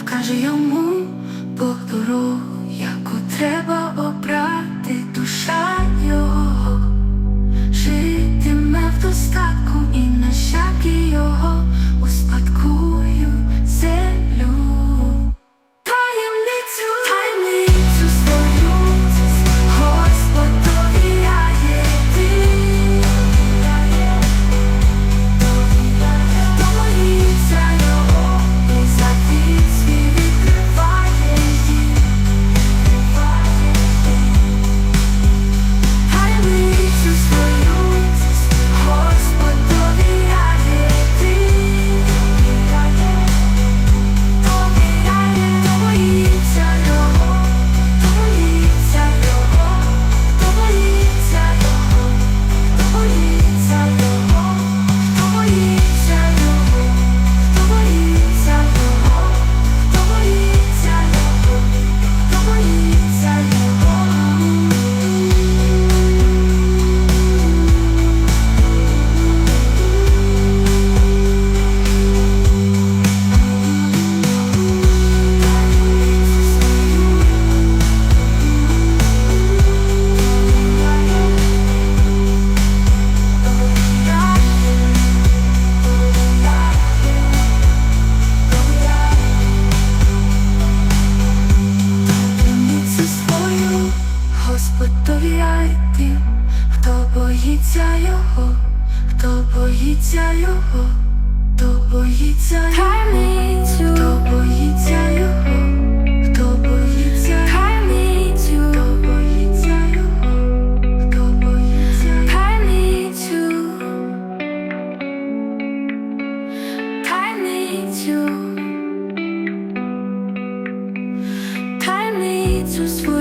Вкажи йому. боїться його, хто боїться його, хто боїться його, хто боїться його, хто боїться його, хто боїться його, хто боїться Time needs you